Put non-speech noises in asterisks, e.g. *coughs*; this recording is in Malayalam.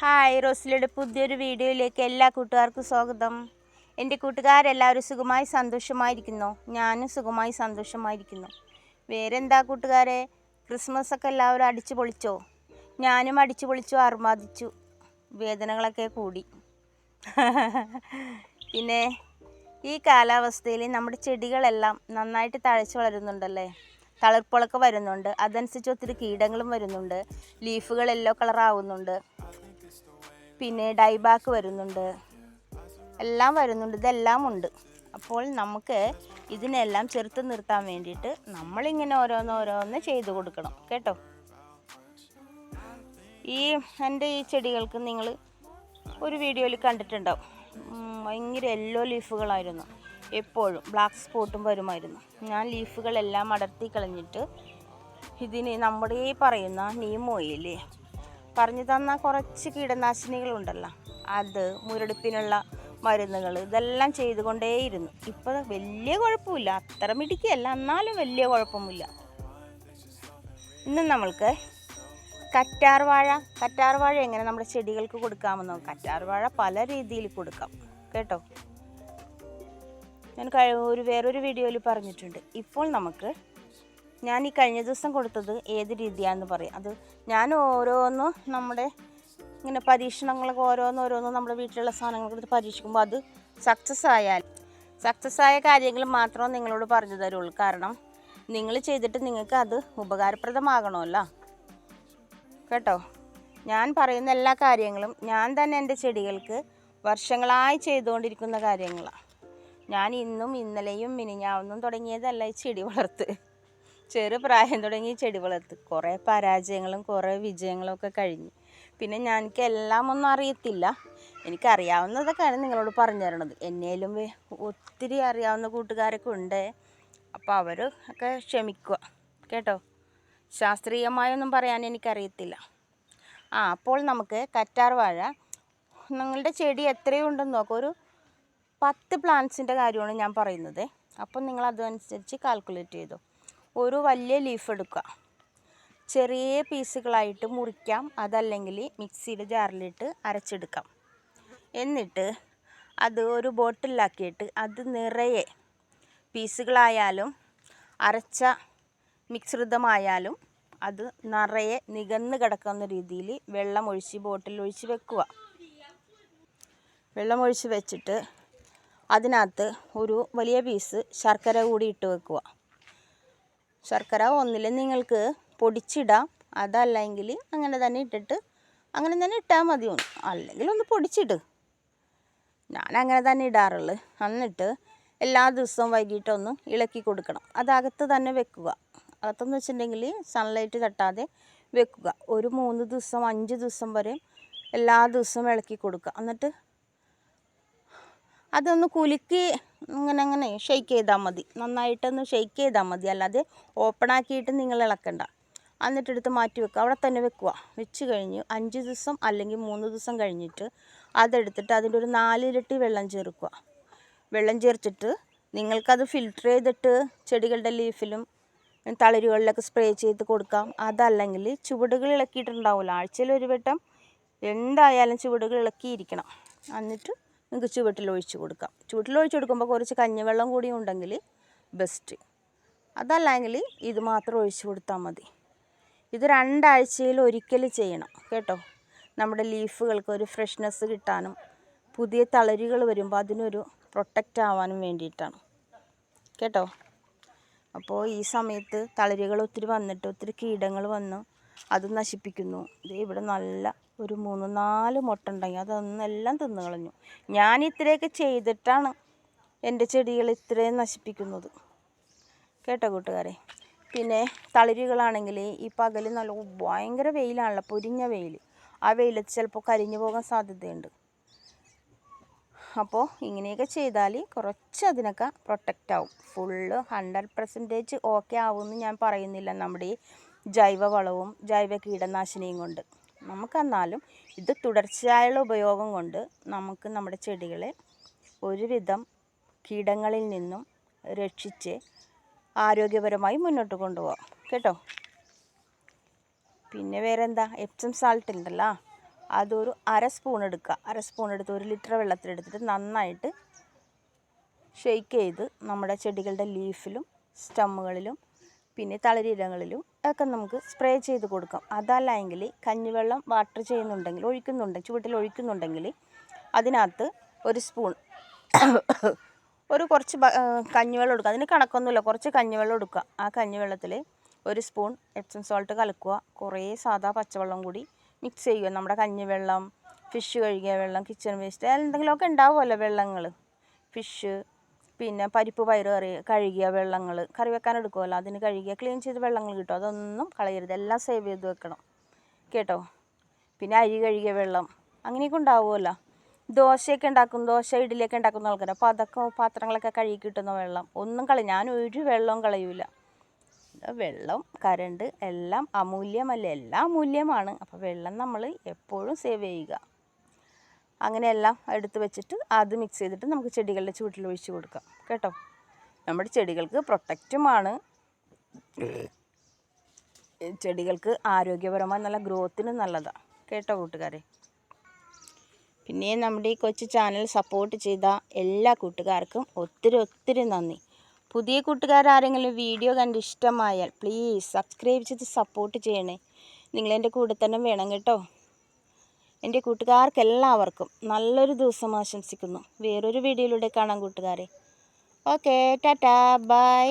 ഹായ് റോസിലയുടെ പുതിയൊരു വീഡിയോയിലേക്ക് എല്ലാ കൂട്ടുകാർക്കും സ്വാഗതം. എന്റെ കൂട്ടുകാരെല്ലാവരും സുഖമായി സന്തോഷമായിരിക്കുന്നു. ഞാനും സുഖമായി സന്തോഷമായിരിക്കുന്നു. വേറെന്താ കൂട്ടുകാരെ? ക്രിസ്മസ് ഒക്കെ എല്ലാവരും അടിച്ചു പൊളിച്ചോ? ഞാനും അടിച്ചു പൊളിച്ചു അർമാദിച്ചു വേദനകളൊക്കെ കൂടി. പിന്നെ ഈ കാലാവസ്ഥയിൽ നമ്മുടെ ചെടികളെല്ലാം നന്നായിട്ട് തഴച്ചു വളരുന്നുണ്ടല്ലേ? തളിർപ്പുളൊക്കെ വരുന്നുണ്ട്. അതനുസരിച്ച് ഒത്തിരി കീടങ്ങളും വരുന്നുണ്ട്. ലീഫുകൾ യെല്ലോ കളർ ആവുന്നുണ്ട് പിന്നെ ഡൈബാക്ക് വരുന്നുണ്ട്. എല്ലാം വരുന്നുണ്ട്. ഇതെല്ലാം ഉണ്ട്. അപ്പോൾ നമുക്ക് ഇതിനെല്ലാം ചെറുത്ത് നിർത്താൻ വേണ്ടിയിട്ട് നമ്മളിങ്ങനെ ഓരോന്ന് ഓരോന്ന് ചെയ്തു കൊടുക്കണം. കേട്ടോ? ഈ എന്റെ ഈ ചെടികൾക്ക് നിങ്ങൾ ഒരു വീഡിയോയിൽ കണ്ടിട്ടുണ്ടാവും. ഭയങ്കര യെല്ലോ ലീഫുകളായിരുന്നു എപ്പോഴും ബ്ലാക്ക് സ്പോട്ടും വരുമായിരുന്നു. ഞാൻ ലീഫുകളെല്ലാം അടർത്തി കളഞ്ഞിട്ട് ഇതിന് നമ്മുടെ ഈ പറയുന്ന നീമോയില്ലേ പറഞ്ഞു തന്ന കുറച്ച് കീടനാശിനികളുണ്ടല്ലോ. അത് മുരടിപ്പിനുള്ള മരുന്നുകൾ ഇതെല്ലാം ചെയ്തുകൊണ്ടേയിരുന്നു. ഇപ്പോൾ വലിയ കുഴപ്പമില്ല. അത്ര മിടിക്കുകയല്ല എന്നാലും വലിയ കുഴപ്പമില്ല ഇന്ന് നമ്മൾക്ക് കറ്റാർ വാഴ കറ്റാർ വാഴ എങ്ങനെ നമ്മുടെ ചെടികൾക്ക് കൊടുക്കാമെന്ന് കറ്റാർ വാഴ പല രീതിയിൽ കൊടുക്കാം. കേട്ടോ? ഞാൻ ഒരു വേറൊരു വീഡിയോയിൽ പറഞ്ഞിട്ടുണ്ട്. ഇപ്പോൾ നമുക്ക് ഞാൻ ഈ കഴിഞ്ഞ ദിവസം കൊടുത്തത് ഏത് രീതിയാണെന്ന് പറയാം. അത് ഞാൻ ഓരോന്നും നമ്മുടെ ഇങ്ങനെ പരീക്ഷണങ്ങളൊക്കെ ഓരോന്ന് ഓരോന്നും നമ്മുടെ വീട്ടിലുള്ള സാധനങ്ങളൊക്കെ എടുത്ത് പരീക്ഷിക്കുമ്പോൾ അത് സക്സസ് ആയാൽ സക്സസ് ആയ കാര്യങ്ങൾ മാത്രമേ നിങ്ങളോട് പറഞ്ഞു തരുള്ളൂ. കാരണം നിങ്ങൾ ചെയ്തിട്ട് നിങ്ങൾക്ക് അത് ഉപകാരപ്രദമാകണമല്ലോ. കേട്ടോ? ഞാൻ പറയുന്ന എല്ലാ കാര്യങ്ങളും ഞാൻ തന്നെ എന്റെ ചെടികൾക്ക് വർഷങ്ങളായി ചെയ്തുകൊണ്ടിരിക്കുന്ന കാര്യങ്ങളാണ് ഞാൻ ഇന്നും ഇന്നലെയും മിനിഞ്ഞാവുന്നും തുടങ്ങിയതല്ല ഈ ചെടി വളർത്ത്. ചെറു പ്രായം തുടങ്ങി ചെടി വളർത്ത്. കുറേ പരാജയങ്ങളും കുറേ വിജയങ്ങളും ഒക്കെ കഴിഞ്ഞ്. പിന്നെ ഞാൻ എനിക്ക് എല്ലാം ഒന്നും അറിയത്തില്ല. എനിക്കറിയാവുന്നതൊക്കെയാണ് നിങ്ങളോട് പറഞ്ഞു തരണത്. എന്നേലും ഒത്തിരി അറിയാവുന്ന കൂട്ടുകാരൊക്കെ ഉണ്ട്. അപ്പോൾ അവർ ഒക്കെ ക്ഷമിക്കുക. കേട്ടോ? ശാസ്ത്രീയമായൊന്നും പറയാൻ എനിക്കറിയത്തില്ല. ആ അപ്പോൾ നമുക്ക് കറ്റാർ വാഴ. നിങ്ങളുടെ ചെടി എത്രയുണ്ടെന്ന് നോക്കുക ഒരു പത്ത് പ്ലാന്റ്സിന്റെ കാര്യമാണ് ഞാൻ പറയുന്നത്. അപ്പം നിങ്ങൾ അതനുസരിച്ച് കാൽക്കുലേറ്റ് ചെയ്തു. ഒരു വലിയ ലീഫ് എടുക്കുക. ചെറിയ പീസുകളായിട്ട് മുറിക്കാം. അതല്ലെങ്കിൽ മിക്സിയുടെ ജാറിലിട്ട് അരച്ചെടുക്കാം. എന്നിട്ട് അത് ഒരു ബോട്ടിലാക്കിയിട്ട് അത് നിറയെ പീസുകളായാലും അരച്ച മിശ്രിതമായാലും അത് നിറയെ നികന്ന് കിടക്കുന്ന രീതിയിൽ വെള്ളം ഒഴിച്ച് ബോട്ടിലൊഴിച്ച് വെക്കുക. വെള്ളമൊഴിച്ച് വെച്ചിട്ട് അതിനകത്ത് ഒരു വലിയ പീസ് ശർക്കര കൂടി ഇട്ട് വെക്കുക. ശർക്കര ഒന്നിൽ നിങ്ങൾക്ക് പൊടിച്ചിടാം. അതല്ലെങ്കിൽ അങ്ങനെ തന്നെ ഇട്ടിട്ട് അങ്ങനെ തന്നെ ഇട്ടാൽ മതി. അല്ലെങ്കിൽ ഒന്ന് പൊടിച്ചിട്. ഞാൻ അങ്ങനെ തന്നെ ഇടാറുള്ളു. എന്നിട്ട് എല്ലാ ദിവസവും വൈകിട്ടൊന്ന് ഇളക്കി കൊടുക്കണം. അതകത്ത് തന്നെ വെക്കുക. അകത്തെന്ന് വെച്ചിട്ടുണ്ടെങ്കിൽ സൺലൈറ്റ് തട്ടാതെ വെക്കുക. ഒരു മൂന്ന് ദിവസം അഞ്ച് ദിവസം വരെ എല്ലാ ദിവസവും ഇളക്കി കൊടുക്കുക. എന്നിട്ട് അതൊന്ന് കുലുക്കി ഇങ്ങനെ അങ്ങനെ ഷെയ്ക്ക് ചെയ്താൽ മതി. നന്നായിട്ടൊന്ന് ഷെയ്ക്ക് ചെയ്താൽ മതി. അല്ലാതെ ഓപ്പൺ ആക്കിയിട്ട് നിങ്ങൾ ഇളക്കണ്ട. എന്നിട്ട് എടുത്ത് മാറ്റി വെക്കുക. അവിടെ തന്നെ വെക്കുക. വെച്ച് കഴിഞ്ഞ് അഞ്ച് ദിവസം അല്ലെങ്കിൽ മൂന്ന് ദിവസം കഴിഞ്ഞിട്ട് അതെടുത്തിട്ട് അതിന്റെ ഒരു നാലിരട്ടി വെള്ളം ചേർക്കുക. വെള്ളം ചേർത്തിട്ട് നിങ്ങൾക്കത് ഫിൽറ്റർ ചെയ്തിട്ട് ചെടികളുടെ ലീഫിലും തളരുകളിലൊക്കെ സ്പ്രേ ചെയ്ത് കൊടുക്കാം. അതല്ലെങ്കിൽ ചുവടുകൾ ഇളക്കിയിട്ടുണ്ടാവില്ല ആഴ്ചയിൽ ഒരു വട്ടം എന്തായാലും ചുവടുകൾ ഇളക്കിയിരിക്കണം. എന്നിട്ട് നിങ്ങൾക്ക് ചുവട്ടിൽ ഒഴിച്ച് കൊടുക്കാം. ചുവട്ടിൽ ഒഴിച്ച് കൊടുക്കുമ്പോൾ കുറച്ച് കഞ്ഞിവെള്ളം കൂടി ഉണ്ടെങ്കിൽ ബെസ്റ്റ് അതല്ലെങ്കിൽ ഇത് മാത്രം ഒഴിച്ച് കൊടുത്താൽ മതി. ഇത് രണ്ടാഴ്ചയിൽ ഒരിക്കൽ ചെയ്യണം കേട്ടോ. നമ്മുടെ ലീഫുകൾക്ക് ഒരു ഫ്രഷ്നെസ് കിട്ടാനും പുതിയ തളരുകൾ വരുമ്പോൾ അതിനൊരു പ്രൊട്ടക്റ്റ് ആവാനും വേണ്ടിയിട്ടാണ് കേട്ടോ. അപ്പോൾ ഈ സമയത്ത് തളരുകൾ ഒത്തിരി വന്നിട്ട് ഒത്തിരി കീടങ്ങൾ വന്ന് അത് നശിപ്പിക്കുന്നു. ദേ ഇവിടെ നല്ല ഒരു മൂന്ന് നാല് മുട്ട ഉണ്ടെങ്കിൽ അതൊന്നെല്ലാം തിന്നു കളഞ്ഞു. ഞാൻ ഇത്രയൊക്കെ ചെയ്തിട്ടാണ് എന്റെ ചെടികൾ ഇത്രയും നശിപ്പിക്കുന്നത്. കേട്ടോ കൂട്ടുകാരെ? പിന്നെ തളിരുകളാണെങ്കിൽ ഈ പകൽ നല്ല ഭയങ്കര വെയിലാണല്ലോ പൊരിഞ്ഞ വെയിൽ ആ വെയിലത്ത് ചിലപ്പോൾ കരിഞ്ഞു പോകാൻ സാധ്യതയുണ്ട്. അപ്പോൾ ഇങ്ങനെയൊക്കെ ചെയ്താൽ കുറച്ച് അതിനൊക്കെ പ്രൊട്ടക്റ്റ് ആവും. ഫുള്ള് ഹൺഡ്രഡ് പെർസെന്റേജ് ഓക്കെ ആവുമെന്ന് ഞാൻ പറയുന്നില്ല നമ്മുടെ ഈ ജൈവ വളവും ജൈവ കീടനാശിനിയും കൊണ്ട്. നമുക്കെന്നാലും ഇത് തുടർച്ചയായുള്ള ഉപയോഗം കൊണ്ട് നമുക്ക് നമ്മുടെ ചെടികളെ ഒരുവിധം കീടങ്ങളിൽ നിന്നും രക്ഷിച്ച് ആരോഗ്യപരമായി മുന്നോട്ട് കൊണ്ടുപോകാം കേട്ടോ? പിന്നെ വേറെ എന്താ എപ്സം സാൾട്ട് ഉണ്ടല്ലോ. അതൊരു അര സ്പൂൺ എടുക്കുക. അര സ്പൂൺ എടുത്ത് ഒരു ലിറ്റർ വെള്ളത്തിലെടുത്തിട്ട് നന്നായിട്ട് ഷെയ്ക്ക് ചെയ്ത് നമ്മുടെ ചെടികളുടെ ലീഫിലും സ്റ്റമ്മുകളിലും പിന്നെ തളിരിലകളിലും ഒക്കെ നമുക്ക് സ്പ്രേ ചെയ്ത് കൊടുക്കാം. അതല്ല എങ്കിൽ കഞ്ഞിവെള്ളം വാട്ടർ ചെയ്യുന്നുണ്ടെങ്കിൽ ഒഴിക്കുന്നുണ്ട് ചുവട്ടിൽ ഒഴിക്കുന്നുണ്ടെങ്കിൽ അതിനകത്ത് ഒരു സ്പൂൺ *coughs* ഒരു കുറച്ച് കഞ്ഞിവെള്ളം എടുക്കുക. അതിന് കണക്കൊന്നുമില്ല. കുറച്ച് കഞ്ഞിവെള്ളം എടുക്കുക. ആ കഞ്ഞിവെള്ളത്തിൽ ഒരു സ്പൂൺ എപ്സം സോൾട്ട് കലക്കുക. കുറേ സാധാ പച്ചവെള്ളം കൂടി മിക്സ് ചെയ്യുക. നമ്മുടെ കഞ്ഞിവെള്ളം ഫിഷ് കഴുകിയ വെള്ളം കിച്ചൺ വേസ്റ്റ് എന്തെങ്കിലുമൊക്കെ ഉണ്ടാവുമല്ലോ വെള്ളങ്ങൾ. ഫിഷ് പിന്നെ പരിപ്പ് പയറ് കറി കഴുകിയ വെള്ളങ്ങൾ കറി വെക്കാൻ എടുക്കുമല്ലോ അതിന് കഴുകിയ ക്ലീൻ ചെയ്ത വെള്ളങ്ങൾ കിട്ടും. അതൊന്നും കളയരുത്. എല്ലാം സേവ് ചെയ്ത് വെക്കണം. കേട്ടോ? പിന്നെ അരി കഴുകിയ വെള്ളം. അങ്ങനെയൊക്കെ ഉണ്ടാവുമല്ലോ. ദോശയൊക്കെ ഉണ്ടാക്കും. ദോശ ഇഡ്ഡലിയൊക്കെ ഉണ്ടാക്കുന്ന ആൾക്കാർ അപ്പോൾ അതൊക്കെ പാത്രങ്ങളൊക്കെ കഴുകി കിട്ടുന്ന വെള്ളം. ഒന്നും കളയും ഞാൻ ഒരു വെള്ളവും കളയൂല. വെള്ളം കരണ്ട് എല്ലാം അമൂല്യമല്ല? എല്ലാം അമൂല്യമാണ്. അപ്പോൾ വെള്ളം നമ്മൾ എപ്പോഴും സേവ് ചെയ്യുക. അങ്ങനെയെല്ലാം എടുത്ത് വെച്ചിട്ട് അത് മിക്സ് ചെയ്തിട്ട് നമുക്ക് ചെടികളുടെ ചുവട്ടിൽ ഒഴിച്ച് കൊടുക്കാം. കേട്ടോ? നമ്മുടെ ചെടികൾക്ക് പ്രൊട്ടക്റ്റുമാണ് ചെടികൾക്ക് ആരോഗ്യപരമായി നല്ല ഗ്രോത്തിന് നല്ലതാണ് കേട്ടോ കൂട്ടുകാരെ? പിന്നെ നമ്മുടെ ഈ കൊച്ചു ചാനൽ സപ്പോർട്ട് ചെയ്ത എല്ലാ കൂട്ടുകാർക്കും ഒത്തിരി ഒത്തിരി നന്ദി. പുതിയ കൂട്ടുകാരാരെങ്കിലും വീഡിയോ കണ്ട് ഇഷ്ടമായാൽ പ്ലീസ് സബ്സ്ക്രൈബ് ചെയ്ത് സപ്പോർട്ട് ചെയ്യണേ. നിങ്ങളെന്റെ കൂടെ തന്നെ വേണം കേട്ടോ. എന്റെ കൂട്ടുകാർക്ക് എല്ലാവർക്കും നല്ലൊരു ദിവസം ആശംസിക്കുന്നു. വേറൊരു വീഡിയോയിലൂടെ കാണാം കൂട്ടുകാരെ. Okay tata bye.